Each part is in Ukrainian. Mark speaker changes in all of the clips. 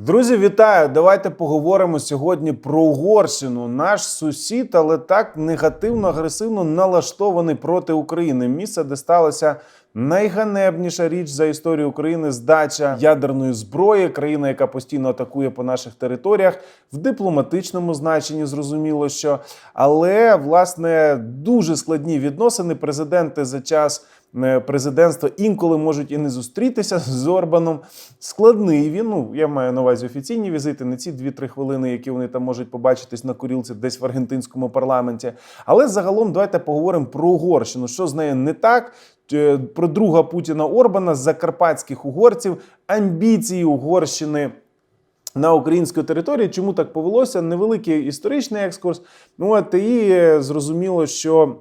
Speaker 1: Друзі, вітаю! Давайте поговоримо сьогодні про Угорщину. Наш сусід, але так негативно, агресивно налаштований проти України. Місце, де сталося найганебніша річ за історію України здача ядерної зброї, країна, яка постійно атакує по наших територіях, в дипломатичному значенні зрозуміло, що але власне дуже складні відносини. Президенти за час. е, Президентства інколи можуть і не зустрітися з Орбаном. Складний він. Ну я маю на увазі офіційні візити, не ці 2-3 хвилини, які вони там можуть побачитись на курілці десь в аргентинському парламенті. Але загалом давайте поговоримо про Угорщину. Що з нею не так? Е, Про друга Путіна Орбана з закарпатських угорців, амбіції Угорщини. На українській території, чому так повелося? Невеликий історичний екскурс. Ну от і е, зрозуміло, що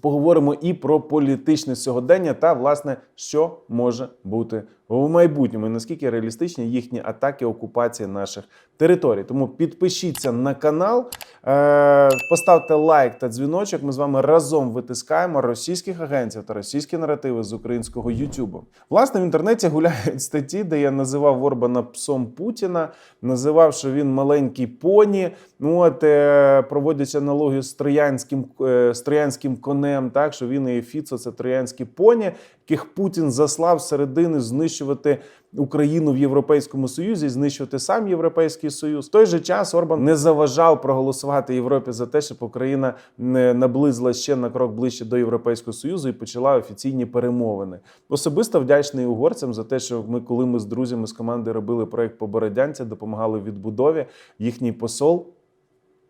Speaker 1: поговоримо і про політичне сьогодення та, власне, що може бути в майбутньому, і наскільки реалістичні їхні атаки, окупації наших територій. Тому підпишіться на канал, е, поставте лайк та дзвіночок. Ми з вами разом витискаємо російських агентів та російські наративи з українського Ютубу. Власне, в інтернеті гуляють статті, де я називав Орбана псом Путіна, називав, що він маленький поні. Ну от е, проводять аналогію з троянським, е, з троянським конем, так що він і Фіцо це троянські поні, яких Путін заслав середини знищувати Україну в Європейському Союзі, знищувати сам Європейський Союз. В той же час Орбан не заважав проголосувати Європі за те, щоб Україна не наблизила ще на крок ближче до Європейського Союзу і почала офіційні перемовини. Особисто вдячний угорцям за те, що ми, коли ми з друзями з команди робили проект по Бородянці, допомагали відбудові. Їхній посол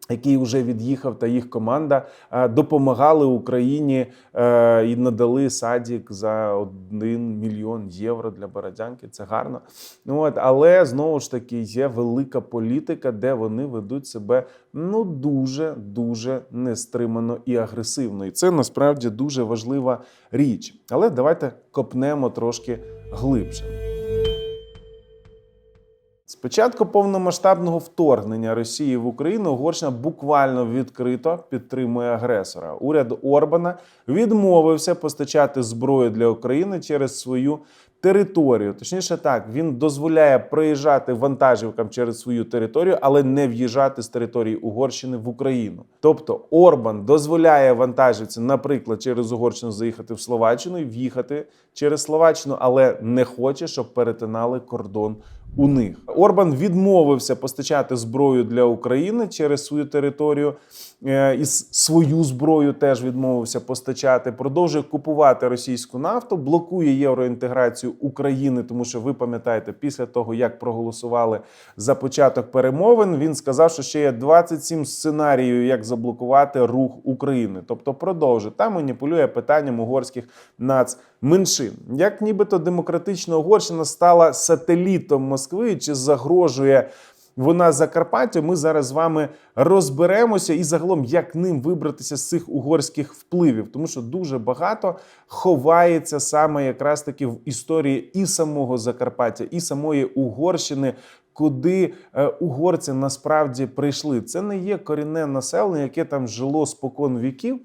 Speaker 1: який вже від'їхав, та їх команда е, допомагали Україні е, і надали садік за 1 мільйон євро для Бородянки. Це гарно. Ну от, але знову ж таки є велика політика, де вони ведуть себе ну дуже дуже нестримано і агресивно. І це насправді дуже важлива річ. Але давайте копнемо трошки глибше. Початку повномасштабного вторгнення Росії в Україну Угорщина буквально відкрито підтримує агресора. Уряд Орбана відмовився постачати зброю для України через свою територію. Точніше, так він дозволяє проїжджати вантажівкам через свою територію, але не в'їжджати з території Угорщини в Україну. Тобто Орбан дозволяє вантажівці, наприклад, через Угорщину заїхати в Словаччину і в'їхати через Словаччину, але не хоче, щоб перетинали кордон у них. Орбан відмовився постачати зброю для України через свою територію. е, І свою зброю теж відмовився постачати. Продовжує купувати російську нафту, блокує євроінтеграцію України, тому що ви пам'ятаєте, після того як проголосували за початок перемовин, він сказав, що ще є 27 сценаріїв, як заблокувати рух України. Тобто продовжує та маніпулює питанням угорських нацменшин. Як нібито демократична Угорщина стала сателітом Москви, чи загрожує вона Закарпаття, ми зараз з вами розберемося і загалом як ним вибратися з цих угорських впливів, тому що дуже багато ховається саме якраз таки в історії і самого Закарпаття, і самої Угорщини. Куди е, угорці насправді прийшли? Це не є корінне населення, яке там жило спокон віків.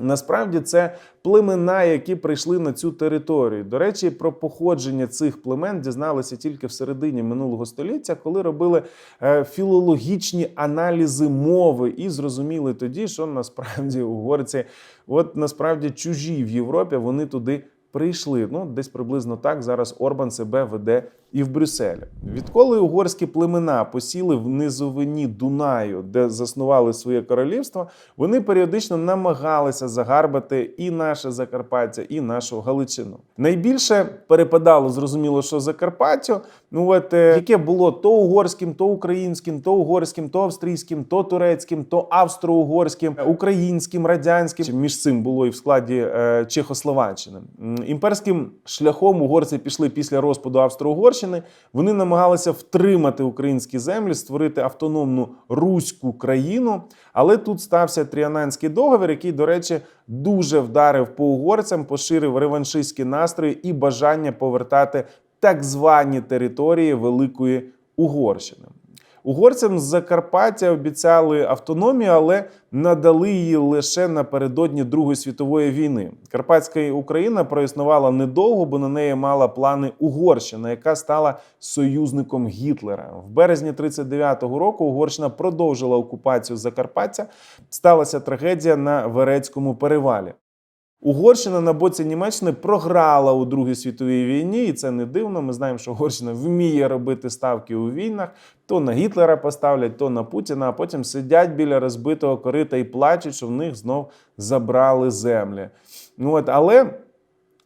Speaker 1: Насправді це племена, які прийшли на цю територію. До речі, про походження цих племен дізналися тільки в середині минулого століття, коли робили е, філологічні аналізи мови, і зрозуміли тоді, що насправді угорці, от насправді чужі в Європі, вони туди. Прийшли ну десь приблизно так зараз Орбан себе веде і в Брюсселі. Відколи угорські племена посіли в низовині Дунаю, де заснували своє королівство, вони періодично намагалися загарбати і наше Закарпаття, і нашу Галичину. Найбільше перепадало зрозуміло, що Закарпаттю, ну от е, яке було то угорським, то українським, то угорським, то австрійським, то турецьким, то австро-угорським, українським, радянським. Між цим було і в складі е, Чехословаччини. Імперським шляхом угорці пішли після розпаду Австро-Угорщини. Вони намагалися втримати українські землі, створити автономну руську країну. Але тут стався Тріананський договір, який, до речі, дуже вдарив по угорцям, поширив реваншистські настрої і бажання повертати так звані території Великої Угорщини. Угорцям з Закарпаття обіцяли автономію, але надали її лише напередодні Другої світової війни. Карпатська Україна проіснувала недовго, бо на неї мала плани Угорщина, яка стала союзником Гітлера. В березні 39-го року Угорщина продовжила окупацію Закарпаття. Сталася трагедія на Верецькому перевалі. Угорщина на боці Німеччини програла у Другій світовій війні, і це не дивно. Ми знаємо, що Угорщина вміє робити ставки у війнах. То на Гітлера поставлять, то на Путіна, а потім сидять біля розбитого корита і плачуть, що в них знов забрали землі. Ну от, але.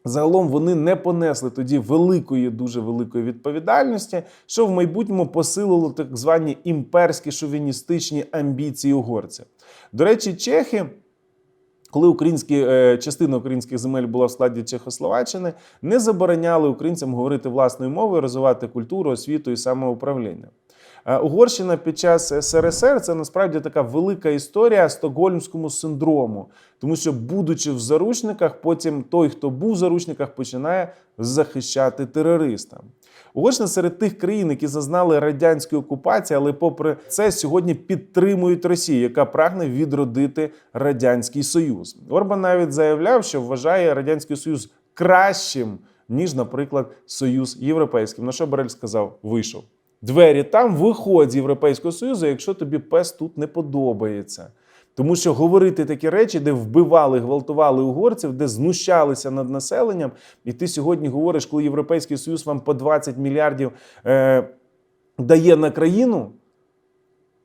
Speaker 1: Загалом вони не понесли тоді великої, дуже великої відповідальності, що в майбутньому посилило так звані імперські шовіністичні амбіції угорців. До речі, чехи. Коли українські е, частина українських земель була в складі Чехословаччини, не забороняли українцям говорити власною мовою, розвивати культуру, освіту і самоуправління. Е, Угорщина під час СРСР це насправді така велика історія стокгольмському синдрому, тому що, будучи в заручниках, потім той, хто був в заручниках, починає захищати терориста. Угорщина серед тих країн, які зазнали радянської окупації, але попри це сьогодні підтримують Росію, яка прагне відродити радянський союз. Орбан навіть заявляв, що вважає радянський союз кращим ніж, наприклад, Союз Європейський. На що Борель сказав: вийшов. Двері там, виходь з Європейського Союзу, якщо тобі пес тут не подобається. Тому що говорити такі речі, де вбивали, гвалтували угорців, де знущалися над населенням, і ти сьогодні говориш, коли Європейський Союз вам по 20 мільярдів е, дає на країну,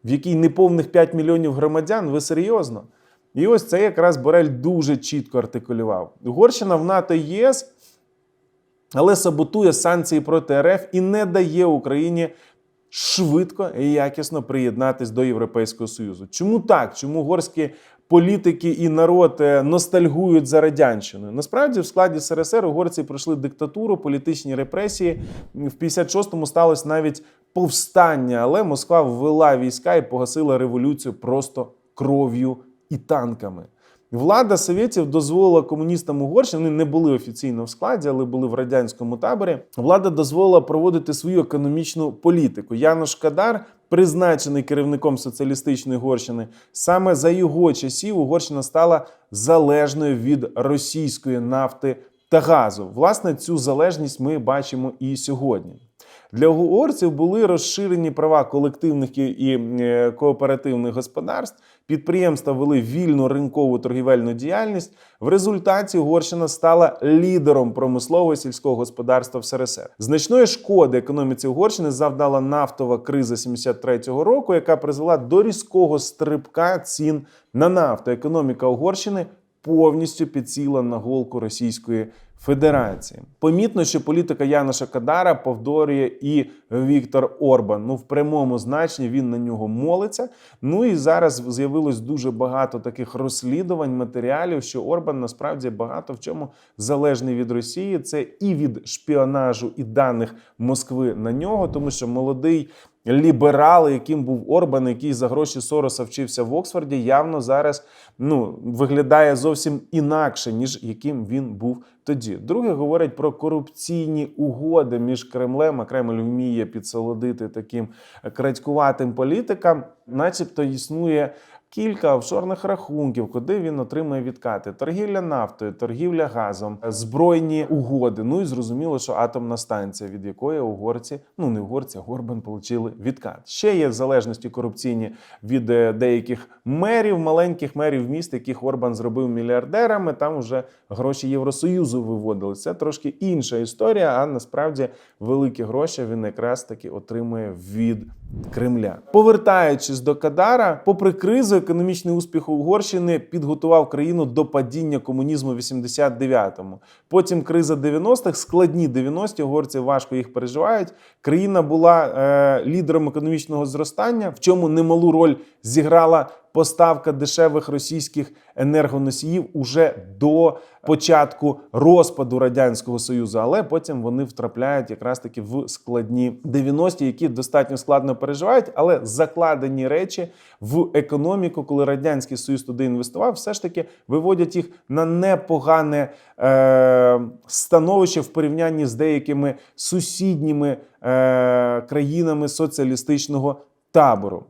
Speaker 1: в якій неповних 5 мільйонів громадян, ви серйозно? І ось це якраз Борель дуже чітко артикулював. Угорщина в НАТО ЄС, але саботує санкції проти РФ і не дає Україні швидко і якісно приєднатись до Європейського Союзу. Чому так? Чому угорські політики і народ е, ностальгують за радянщиною? Насправді, в складі СРСР угорці пройшли диктатуру, політичні репресії. В 56-му сталося навіть повстання, але Москва ввела війська і погасила революцію просто кров'ю і танками. Влада совєтів дозволила комуністам Угорщини, вони не були офіційно в складі, але були в радянському таборі. Влада дозволила проводити свою економічну політику. Янош Кадар, призначений керівником соціалістичної Угорщини, саме за його часів Угорщина стала залежною від російської нафти та газу. Власне, цю залежність ми бачимо і сьогодні. Для угорців були розширені права колективних і е, кооперативних господарств. Підприємства вели вільну ринкову торгівельну діяльність. В результаті Угорщина стала лідером промислового сільського господарства в СРСР. Значної шкоди економіці Угорщини завдала нафтова криза 73-го року, яка призвела до різкого стрибка цін на нафту. Економіка Угорщини повністю підсіла на голку Російської Федерації. Помітно, що політика Яноша Кадара повторює і Віктор Орбан. Ну, в прямому значенні він на нього молиться. Ну і зараз з'явилось дуже багато таких розслідувань, матеріалів, що Орбан насправді багато в чому залежний від Росії. Це і від шпіонажу, і даних Москви на нього, тому що молодий. Ліберал, яким був Орбан, який за гроші Сороса вчився в Оксфорді, явно зараз ну, виглядає зовсім інакше, ніж яким він був тоді. Друге говорять про корупційні угоди між Кремлем, а Кремль вміє підсолодити таким крадькуватим політикам, начебто існує. Кілька офшорних рахунків, куди він отримує відкати: торгівля нафтою, торгівля газом, збройні угоди. Ну і зрозуміло, що атомна станція, від якої угорці, ну не угорці, а Горбан отримали відкат. Ще є залежності корупційні від е, деяких мерів, маленьких мерів міст, яких Орбан зробив мільярдерами. Там вже гроші Євросоюзу виводили. Це трошки інша історія. А насправді великі гроші він якраз таки отримує від Кремля. Повертаючись до Кадара, попри кризу, економічний успіх Угорщини підготував країну до падіння комунізму в 89-му. Потім криза 90-х, складні 90-ті, угорці важко їх переживають. Країна була е, лідером економічного зростання, в чому немалу роль зіграла поставка дешевих російських енергоносіїв уже до початку розпаду радянського союзу, але потім вони втрапляють якраз таки в складні 90-ті, які достатньо складно переживають, але закладені речі в економіку, коли радянський союз туди інвестував, все ж таки виводять їх на непогане е, становище в порівнянні з деякими сусідніми е, країнами соціалістичного табору.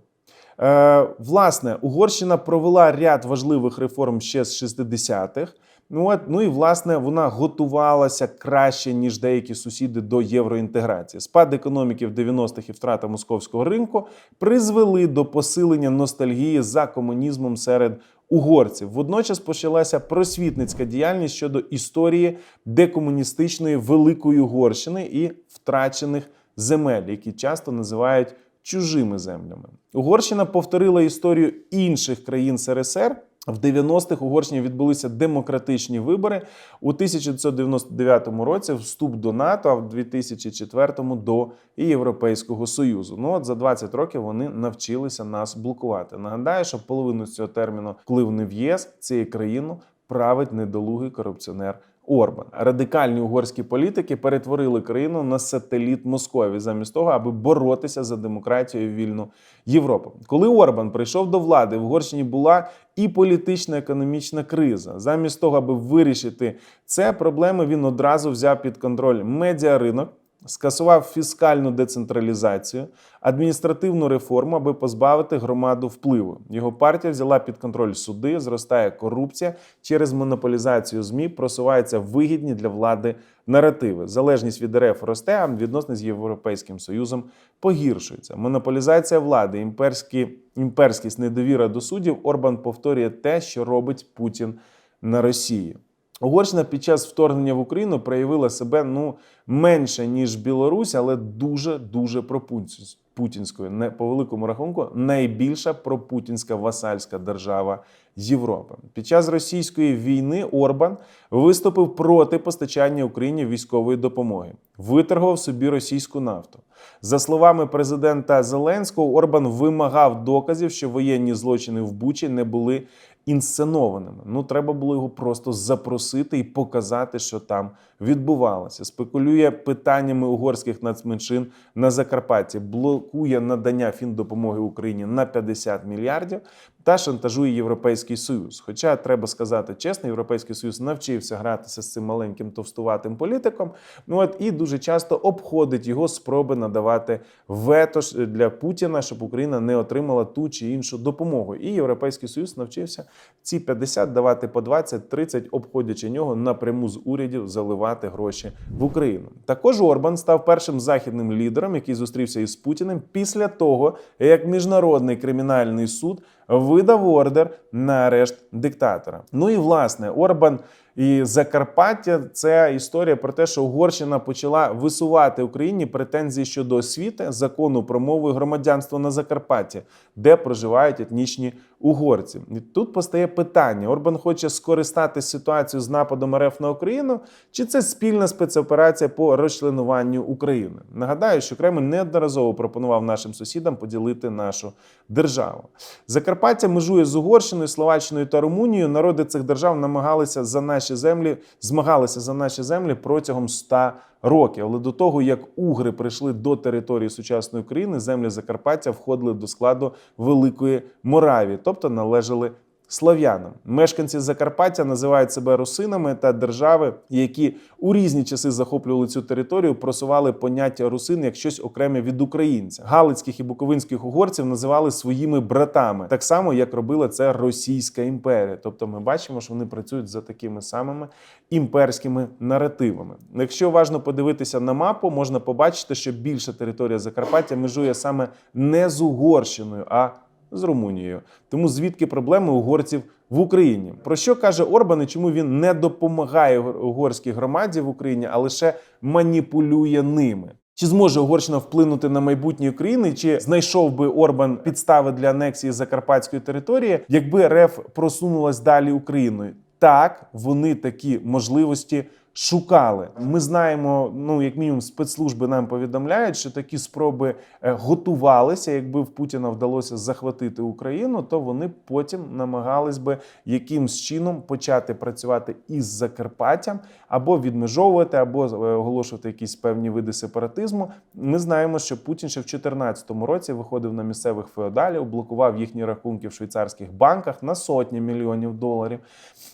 Speaker 1: Е, власне, Угорщина провела ряд важливих реформ ще з 60-х. Ну, от, ну і власне вона готувалася краще ніж деякі сусіди до євроінтеграції. Спад економіки в 90-х і втрата московського ринку призвели до посилення ностальгії за комунізмом серед угорців. Водночас почалася просвітницька діяльність щодо історії декомуністичної Великої Угорщини і втрачених земель, які часто називають чужими землями. Угорщина повторила історію інших країн СРСР. В 90-х Угорщині відбулися демократичні вибори у 1999 році. Вступ до НАТО, а в 2004 до Європейського Союзу. Ну от за 20 років вони навчилися нас блокувати. Нагадаю, що половину з цього терміну, коли вони в ЄС, цією країну править недолугий корупціонер. Орбан радикальні угорські політики перетворили країну на сателіт Московії, замість того, аби боротися за демократію і вільну Європу. Коли Орбан прийшов до влади, в Угорщині була і політична економічна криза. Замість того, аби вирішити це проблеми, він одразу взяв під контроль медіаринок. Скасував фіскальну децентралізацію, адміністративну реформу, аби позбавити громаду впливу. Його партія взяла під контроль суди, зростає корупція через монополізацію змі, просуваються вигідні для влади наративи. Залежність від РФ росте, а відносини з європейським союзом погіршуються. Монополізація влади, імперські, імперськість, недовіра до суддів. Орбан повторює те, що робить Путін на Росії. Угорщина під час вторгнення в Україну проявила себе ну менше ніж Білорусь, але дуже дуже пропутінською. Не по великому рахунку найбільша пропутінська васальська держава Європи. Під час російської війни Орбан виступив проти постачання Україні військової допомоги, виторгував собі російську нафту. За словами президента Зеленського, Орбан вимагав доказів, що воєнні злочини в Бучі не були інсценованими. Ну, треба було його просто запросити і показати, що там відбувалося. Спекулює питаннями угорських нацменшин на Закарпатті, блокує надання фіндопомоги Україні на 50 мільярдів та шантажує Європейський Союз. Хоча треба сказати чесно, Європейський Союз навчився гратися з цим маленьким товстуватим політиком. Ну от і дуже часто обходить його спроби надавати вето для Путіна, щоб Україна не отримала ту чи іншу допомогу. І Європейський Союз навчився ці 50 давати по 20-30, обходячи нього напряму з урядів заливати гроші в Україну. Також Орбан став першим західним лідером, який зустрівся із Путіним після того, як міжнародний кримінальний суд видав ордер на арешт диктатора. Ну і власне Орбан. І Закарпаття це історія про те, що Угорщина почала висувати Україні претензії щодо освіти, закону про мову і громадянство на Закарпатті, де проживають етнічні угорці. І тут постає питання: Орбан хоче скористатися ситуацією з нападом РФ на Україну, чи це спільна спецоперація по розчленуванню України? Нагадаю, що Кремль неодноразово пропонував нашим сусідам поділити нашу державу. Закарпаття межує з Угорщиною, Словаччиною та Румунією. Народи цих держав намагалися за наші землі, змагалися за наші землі протягом 100 років. Але до того, як угри прийшли до території сучасної України, землі Закарпаття входили до складу Великої Моравії, тобто належали слав'янам. Мешканці Закарпаття називають себе русинами та держави, які у різні часи захоплювали цю територію, просували поняття русин як щось окреме від українця. Галицьких і буковинських угорців називали своїми братами, так само як робила це Російська імперія. Тобто, ми бачимо, що вони працюють за такими самими імперськими наративами. Якщо уважно подивитися на мапу, можна побачити, що більша територія Закарпаття межує саме не з Угорщиною, а з Румунією. Тому звідки проблеми угорців в Україні? Про що каже Орбан і чому він не допомагає угорській громаді в Україні, а лише маніпулює ними? Чи зможе Угорщина вплинути на майбутнє України? Чи знайшов би Орбан підстави для анексії закарпатської території, якби РФ просунулась далі Україною? Так, вони такі можливості шукали. Ми знаємо, ну як мінімум, спецслужби нам повідомляють, що такі спроби е, готувалися. Якби в Путіна вдалося захватити Україну, то вони потім намагались би якимсь чином почати працювати із Закарпаттям або відмежовувати, або е, оголошувати якісь певні види сепаратизму. Ми знаємо, що Путін ще в 2014 році виходив на місцевих феодалів, блокував їхні рахунки в швейцарських банках на сотні мільйонів доларів.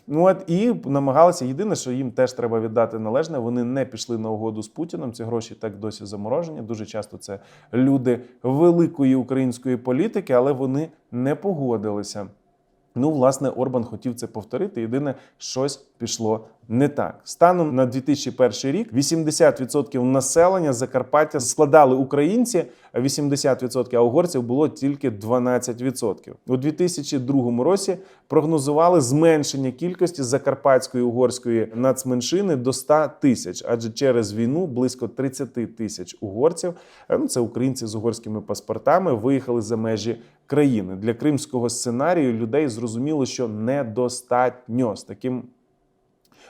Speaker 1: Ну от і намагалися єдине, що їм теж треба від віддати належне. Вони не пішли на угоду з Путіним. Ці гроші так досі заморожені. Дуже часто це люди великої української політики, але вони не погодилися. Ну, власне, Орбан хотів це повторити. Єдине, щось пішло не так. Станом на 2001 рік 80% населення Закарпаття складали українці, а 80%, а угорців було тільки 12%. У 2002 році прогнозували зменшення кількості закарпатської угорської нацменшини до 100 тисяч, адже через війну близько 30 тисяч угорців, е, ну це українці з угорськими паспортами, виїхали за межі країни. Для кримського сценарію людей зрозуміло, що недостатньо з таким.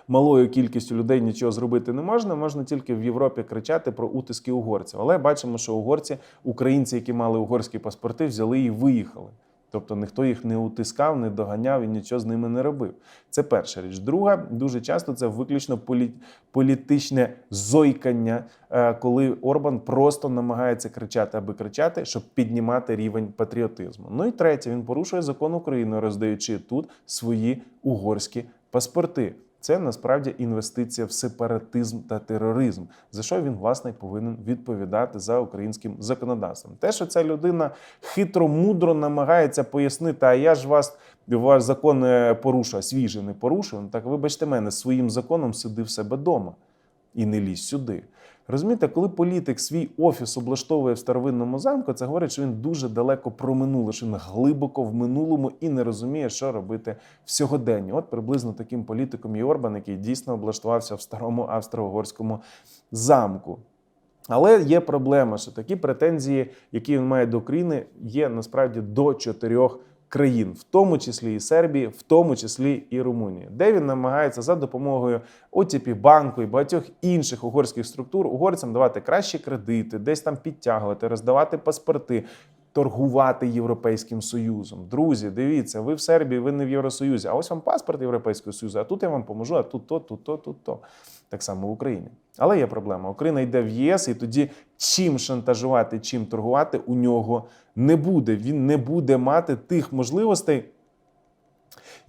Speaker 1: Малою кількістю людей нічого зробити не можна. Можна тільки в Європі кричати про утиски угорців. Але бачимо, що угорці, українці, які мали угорські паспорти, взяли і виїхали. Тобто ніхто їх не утискав, не доганяв і нічого з ними не робив. Це перша річ. Друга, дуже часто це виключно полі... політичне зойкання, е, коли Орбан просто намагається кричати, аби кричати, щоб піднімати рівень патріотизму. Ну і третє, він порушує закон України, роздаючи тут свої угорські паспорти. Це насправді інвестиція в сепаратизм та тероризм, за що він власне повинен відповідати за українським законодавством. Те, що ця людина хитро мудро намагається пояснити, а я ж вас ваш закон не порушую, свій же не порушую. Ну, так вибачте мене, своїм законом сиди в себе вдома і не лізь сюди. Розумієте, коли політик свій офіс облаштовує в старовинному замку, це говорить, що він дуже далеко про минуле, що він глибоко в минулому і не розуміє, що робити в сьогоденні. От приблизно таким політиком є Орбан, який дійсно облаштувався в старому австро-угорському замку. Але є проблема, що такі претензії, які він має до України, є насправді до чотирьох країн, в тому числі і Сербії, в тому числі і Румунії, де він намагається за допомогою отіпі банку і багатьох інших угорських структур угорцям давати кращі кредити, десь там підтягувати, роздавати паспорти. Торгувати Європейським Союзом. Друзі, дивіться, ви в Сербії, ви не в Євросоюзі. А ось вам паспорт Європейського Союзу, а тут я вам поможу, а тут то, тут то, тут то. Так само в Україні. Але є проблема. Україна йде в ЄС, і тоді чим шантажувати, чим торгувати у нього не буде. Він не буде мати тих можливостей,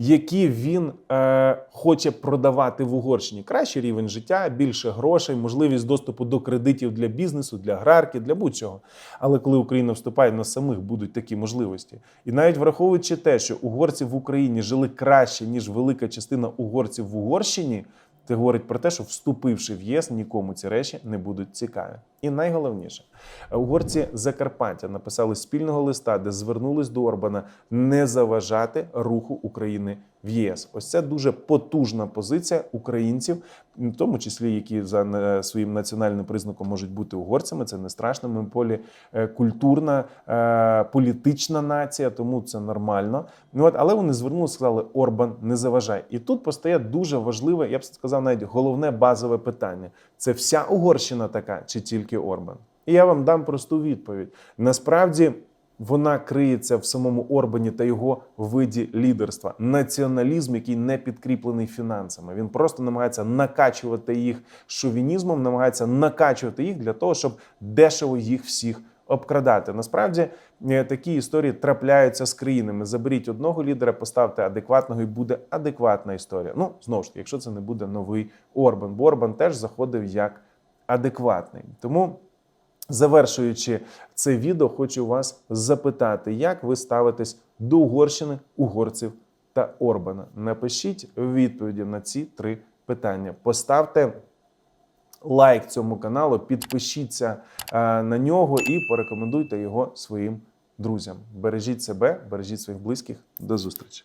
Speaker 1: які він е, хоче продавати в Угорщині. Кращий рівень життя, більше грошей, можливість доступу до кредитів для бізнесу, для аграрки, для будь-чого. Але коли Україна вступає на самих будуть такі можливості, і навіть враховуючи те, що угорці в Україні жили краще ніж велика частина угорців в Угорщині. Це говорить про те, що вступивши в ЄС, нікому ці речі не будуть цікаві. І найголовніше, угорці Закарпаття написали спільного листа, де звернулись до Орбана не заважати руху України в ЄС. Ось це дуже потужна позиція українців, в тому числі які за е, своїм національним признаком можуть бути угорцями. Це не страшно. Ми полі е, культурна, е, політична нація, тому це нормально. Ну от, але вони звернулися, сказали: Орбан, не заважай. І тут постає дуже важливе, я б сказав, навіть головне базове питання: це вся Угорщина така, чи тільки Орбан? І я вам дам просту відповідь. Насправді. Вона криється в самому Орбані та його виді лідерства. Націоналізм, який не підкріплений фінансами. Він просто намагається накачувати їх шовінізмом, намагається накачувати їх для того, щоб дешево їх всіх обкрадати. Насправді е, такі історії трапляються з країнами. Заберіть одного лідера, поставте адекватного, і буде адекватна історія. Ну знову ж таки, якщо це не буде новий Орбан, бо Орбан теж заходив як адекватний. Тому. Завершуючи це відео, хочу вас запитати, як ви ставитесь до Угорщини, угорців та Орбана. Напишіть відповіді на ці три питання. Поставте лайк цьому каналу, підпишіться е, на нього і порекомендуйте його своїм друзям. Бережіть себе, бережіть своїх близьких. До зустрічі!